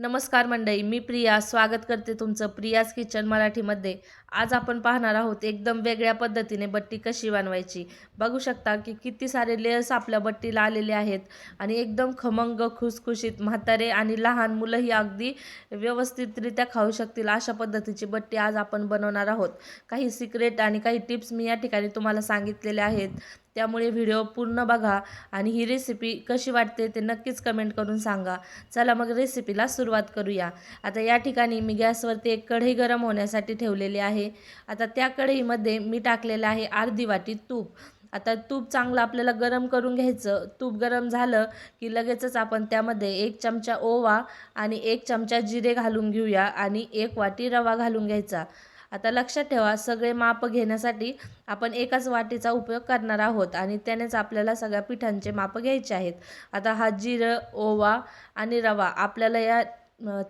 नमस्कार मंडळी मी प्रिया. स्वागत करते तुमचं प्रियाज किचन मराठीमध्ये. आज आपण पाहणार आहोत एकदम वेगळ्या पद्धतीने बट्टी कशी बनवायची. बघू शकता की किती सारे लेयर्स आपल्या बट्टीला आलेले आहेत आणि एकदम खमंग खुसखुशीत म्हातारे आणि लहान मुलंही अगदी व्यवस्थितरित्या खाऊ शकतील अशा पद्धतीची बट्टी आज आपण बनवणार आहोत. काही सिक्रेट आणि काही टिप्स मी या ठिकाणी तुम्हाला सांगितलेल्या आहेत. त्यामुळे व्हिडिओ पूर्ण बघा आणि ही रेसिपी कशी वाटते ते नक्कीच कमेंट करून सांगा. चला मग रेसिपीला सुरुवात करूया. आता या ठिकाणी मी गॅसवरती एक कढई गरम होण्यासाठी ठेवलेली आहे. आता त्या कढईमध्ये मी टाकलेलं आहे अर्धी वाटी तूप. आता तूप चांगलं आपल्याला गरम करून घ्यायचं. तूप गरम झालं की लगेचच आपण त्यामध्ये एक चमचा ओवा आणि एक चमचा जिरे घालून घेऊया आणि एक वाटी रवा घालून घ्यायचा. आता लक्षात ठेवा सगळे माप घेण्यासाठी आपण एकाच वाटीचा उपयोग करणार आहोत आणि त्यानेच आपल्याला सगळ्या पिठांचे माप घ्यायचे आहेत. आता हा जिरं ओवा आणि रवा आपल्याला या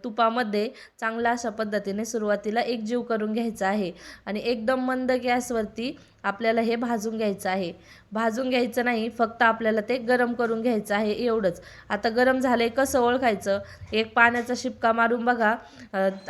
तुपामध्ये चांगल्या अशा पद्धतीने सुरुवातीला एकजीव करून घ्यायचा आहे. आणि एकदम मंद गॅसवरती आपल्याला हे भाजून घ्यायचं आहे. भाजून घ्यायचं नाही फक्त आपल्याला ते गरम करून घ्यायचं आहे एवढंच. आता गरम झालं आहे कसं ओळखायचं? एक पाण्याचा शिपका मारून बघा.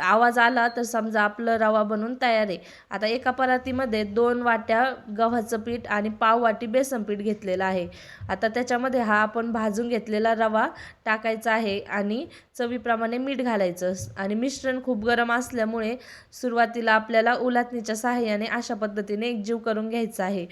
आवाज आला तर समजा आपलं रवा बनून तयार आहे. आता एका परातीमध्ये दोन वाट्या गव्हाचं पीठ आणि पाव वाटी बेसन पीठ घेतलेलं आहे. आता त्याच्यामध्ये हा आपण भाजून घेतलेला रवा टाकायचा आहे आणि चवीप्रमाणे मीठ घालायचं. आणि मिश्रण खूप गरम असल्यामुळे सुरुवातीला आपल्याला उलातणीच्या सहाय्याने अशा पद्धतीने एकजीव करून घ्यायचं आहे.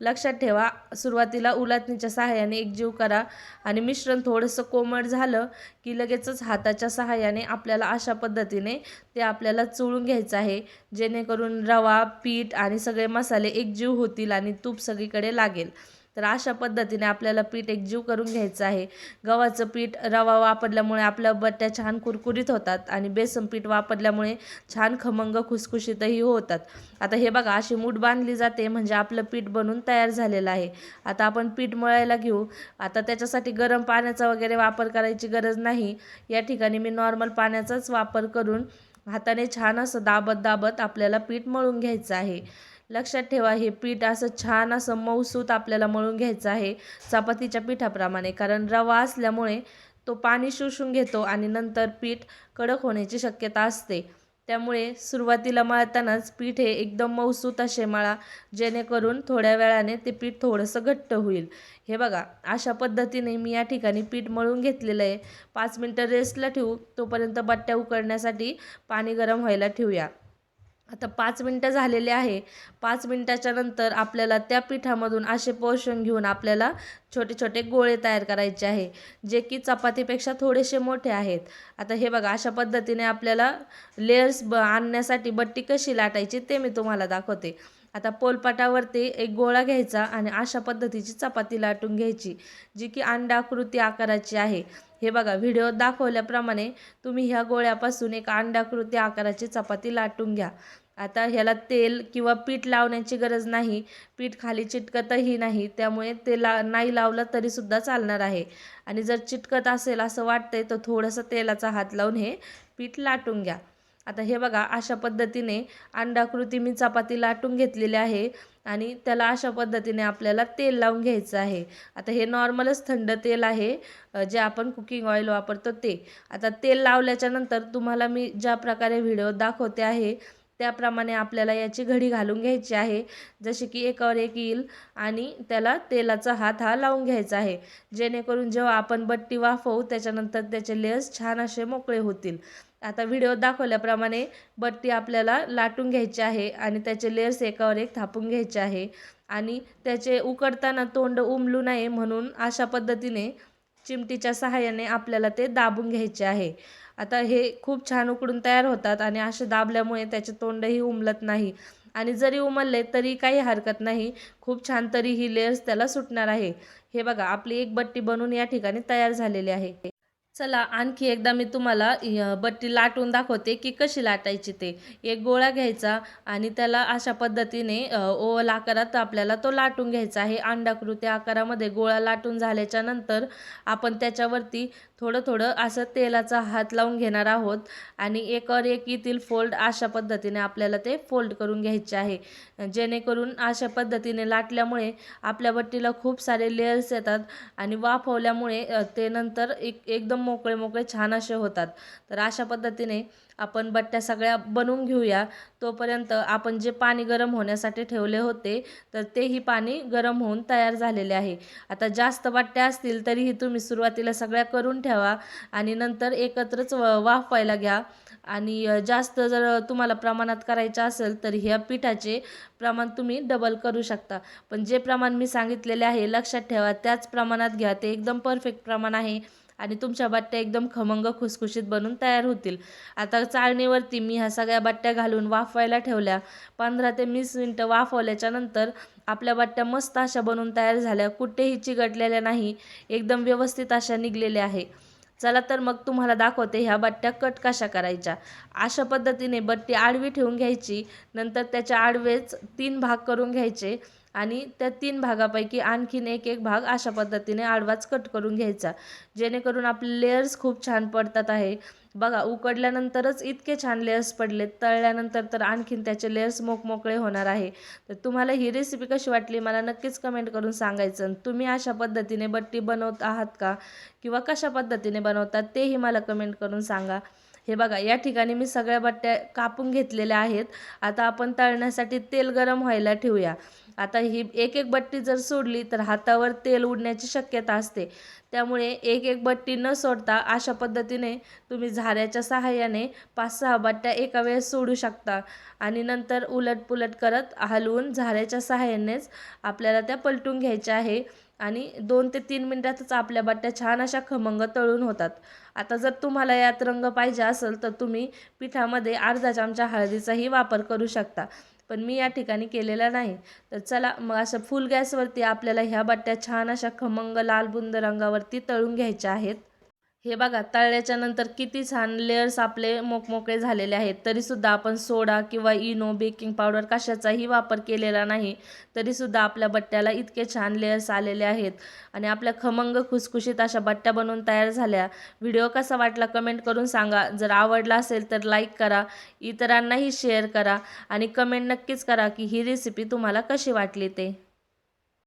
लक्षात ठेवा सुरुवातीला उलातणीच्या सहाय्याने एकजीव करा आणि मिश्रण थोडंसं कोमट झालं की लगेचच हाताच्या सहाय्याने आपल्याला अशा पद्धतीने ते आपल्याला चोळून घ्यायचं आहे. जेणेकरून रवा पीठ आणि सगळे मसाले एकजीव होतील आणि तूप सगळीकडे लागेल. तर अशा पद्धतीने आपल्याला पीठ एकजीव करून घ्यायचं आहे. गव्हाचं पीठ रवा वापरल्यामुळे आपल्या बट्ट्या छान कुरकुरीत होतात आणि बेसन पीठ वापरल्यामुळे छान खमंग खुसखुशीतही होतात. आता हे बघा अशी मूठ बांधली जाते म्हणजे आपलं पीठ बनून तयार झालेलं आहे. आता आपण पीठ मळायला घेऊ. आता त्याच्यासाठी गरम पाण्याचा वगैरे वापर करायची गरज नाही. या ठिकाणी मी नॉर्मल पाण्याचाच वापर करून हाताने छान असं दाबत दाबत आपल्याला पीठ मळून घ्यायचं आहे. लक्षात ठेवा हे पीठ असं छान असं मऊसूत आपल्याला मळून घ्यायचं आहे चपातीच्या पिठाप्रमाणे. कारण रवा असल्यामुळे तो पाणी शोषून घेतो आणि नंतर पीठ कडक होण्याची शक्यता असते. त्यामुळे सुरुवातीला मळतानाच पीठ हे एकदम मऊसूत असे मळा जेणेकरून थोड्या वेळाने ते पीठ थोडंसं घट्ट होईल. हे बघा अशा पद्धतीने मी या ठिकाणी पीठ मळून घेतलेलं आहे. पाच मिनटं रेस्टला ठेवू तोपर्यंत बट्ट्या उकडण्यासाठी पाणी गरम व्हायला ठेवूया. आता पाच मिनटं झालेले आहे. पाच मिनटाच्या नंतर आपल्याला त्या पिठामधून असे पोषण घेऊन आपल्याला छोटे छोटे गोळे तयार करायचे आहे जे की चपातीपेक्षा थोडेसे मोठे आहेत. आता हे बघा अशा पद्धतीने आपल्याला लेयर्स ब आणण्यासाठी बट्टी कशी लाटायची ते मी तुम्हाला दाखवते. आता पोलपाटावरती एक गोळा घ्यायचा आणि अशा पद्धतीची चपाती लाटून घ्यायची जी की अंडाकृती आकाराची आहे. हे बघा व्हिडिओ दाखवल्याप्रमाणे तुम्ही ह्या गोळ्यापासून एक अंडाकृती आकाराची चपाती लाटून घ्या. आता ह्याला तेल किंवा पीठ लावण्याची गरज नाही. पीठ खाली चिटकतही नाही त्यामुळे ते ला नाही लावलं तरीसुद्धा चालणार आहे. आणि जर चिटकत असेल असं वाटतंय तर थोडंसं तेलाचा हात लावून हे पीठ लाटून घ्या. आता हे बघा अशा पद्धतीने अंडाकृती मी चपाती लाटून घेतलेली आहे आणि त्याला अशा पद्धतीने आपल्याला तेल लावून घ्यायचं आहे. आता हे नॉर्मलच थंड तेल आहे जे आपण कुकिंग ऑइल वापरतो ते. आता तेल लावल्याच्या नंतर तुम्हाला मी ज्या प्रकारे व्हिडिओ दाखवते आहे त्याप्रमाणे आपल्याला याची घडी घालून घ्यायची आहे. जशी की एकावर एक येईल आणि त्याला तेलाचा हात हा लावून घ्यायचा आहे. जेणेकरून जेव्हा आपण बट्टी वाफवू त्याच्यानंतर त्याचे लेयर्स छान असे मोकळे होतील. आता व्हिडिओ दाखवल्याप्रमाणे बट्टी आपल्याला लाटून घ्यायची आहे आणि त्याचे लेअर्स एकावर एक थापून घ्यायचे आहे. आणि त्याचे उकडताना तोंड उमलू नये म्हणून अशा पद्धतीने चिमटीच्या सहाय्याने आपल्याला ते दाबून घ्यायचे आहे. आता हे खूप छान उकडून तयार होतात आणि असे दाबल्यामुळे त्याचे तोंडही उमलत नाही. आणि जरी उमलले तरी काही हरकत नाही. खूप छान तरी ही लेअर्स त्याला सुटणार आहे. हे बघा आपली एक बट्टी बनून या ठिकाणी तयार झालेली आहे. चला आणखी एकदा मी तुम्हाला बट्टी लाटून दाखवते की कशी लाटायची ते. एक गोळा घ्यायचा आणि त्याला अशा पद्धतीने ओवल आकारात आपल्याला तो लाटून घ्यायचा आहे. अंडाकृती आकारामध्ये गोळा लाटून झाल्याच्यानंतर आपण त्याच्यावरती थोडं थोडं असं तेलाचा हात लावून घेणार आहोत आणि एकावर एक येथील फोल्ड अशा पद्धतीने आपल्याला ते फोल्ड करून घ्यायचे आहे. जेणेकरून अशा पद्धतीने लाटल्यामुळे आपल्या बट्टीला खूप सारे लेयर्स येतात आणि वाफवल्यामुळे ते नंतर एक एकदम मोकळे मोकळे छान असे होतात. तर अशा पद्धतीने आपण बट्ट्या सगळ्या बनवून घेऊया. तोपर्यंत आपण जे पाणी गरम होण्यासाठी ठेवले होते तर तेही पाणी गरम होऊन तयार झालेले आहे. आता जास्त बट्ट्या असतील तरीही तुम्ही सुरुवातीला सगळ्या करून ठेवा आणि नंतर एकत्रच व- वाफवायला घ्या. आणि जास्त जर तुम्हाला प्रमाणात करायचं असेल तर ह्या पिठाचे प्रमाण तुम्ही डबल करू शकता. पण जे प्रमाण मी सांगितलेले आहे लक्षात ठेवा त्याच प्रमाणात घ्या. ते एकदम परफेक्ट प्रमाण आहे. आणि तुमच्या बट्ट्या एकदम खमंग खुसखुशीत बनून तयार होतील. आता चाळणीवरती मी ह्या सगळ्या बट्ट्या घालून वाफवायला ठेवल्या. पंधरा ते वीस मिनटं वाफवल्याच्या नंतर आपल्या बट्ट्या मस्त अशा बनवून तयार झाल्या. कुठेही चिगटलेल्या नाही. एकदम व्यवस्थित अशा निघलेल्या आहे. चला तर मग तुम्हाला दाखवते ह्या बट्ट्या कट कशा करायच्या. अशा पद्धतीने बट्टी आडवी ठेवून घ्यायची. नंतर त्याच्या आडवेच तीन भाग करून घ्यायचे. आणि त्या तीन भागापैकी आणखीन एक एक भाग अशा पद्धतीने आडवाच कट करून घ्यायचा. जेणेकरून आपले लेयर्स खूप छान पडतात आहे. बघा उकडल्यानंतरच इतके छान लेयर्स पडले तळल्यानंतर तर आणखीन त्याचे लेयर्स मोकमोकळे होणार आहे. तर तुम्हाला ही रेसिपी कशी वाटली मला नक्कीच कमेंट करून सांगायचं. आणि तुम्ही अशा पद्धतीने बट्टी बनवत आहात का? किंवा कशा पद्धतीने बनवतात तेही मला कमेंट करून सांगा. हे बघा या ठिकाणी मी सगळ्या बट्ट्या कापून घेतलेल्या आहेत. आता आपण तळण्यासाठी तेल गरम व्हायला ठेवूया. आता ही एक एक बट्टी जर सोडली तर हातावर तेल उडण्याची शक्यता असते. त्यामुळे एक एक बट्टी न सोडता अशा पद्धतीने तुम्ही झाऱ्याच्या सहाय्याने पाच सहा बट्ट्या एका वेळेस सोडू शकता. आणि नंतर उलटपुलट करत हलवून झाऱ्याच्या सहाय्यानेच आपल्याला त्या पलटून घ्यायच्या आहे. आणि दोन ते तीन मिनटातच आपल्या बट्ट्या छान अशा खमंग तळून होतात. आता जर तुम्हाला यात रंग पाहिजे असेल तर तुम्ही पिठामध्ये अर्धा चमचा हळदीचाही वापर करू शकता. पण मी या ठिकाणी केलेला नाही. तर चला मग असं फुल गॅसवरती आपल्याला ह्या बट्ट्या छान अशा खमंग लाल बुंद रंगावरती तळून घ्यायच्या आहेत. हे बघा तळल्याच्या नंतर किती छान लेयर्स आपले मोकमोकळे झालेले आहेत. तरीसुद्धा आपण सोडा किंवा इनो बेकिंग पावडर कशाचाही वापर केलेला नाही. तरीसुद्धा आपल्या बट्ट्याला इतके छान लेयर्स आलेले आहेत. आणि आपल्या खमंग खुसखुशीत अशा बट्ट्या बनवून तयार झाल्या. व्हिडिओ कसा वाटला कमेंट करून सांगा. जर आवडला असेल तर लाईक करा. इतरांनाही शेअर करा. आणि कमेंट नक्कीच करा की ही रेसिपी तुम्हाला कशी वाटली ते.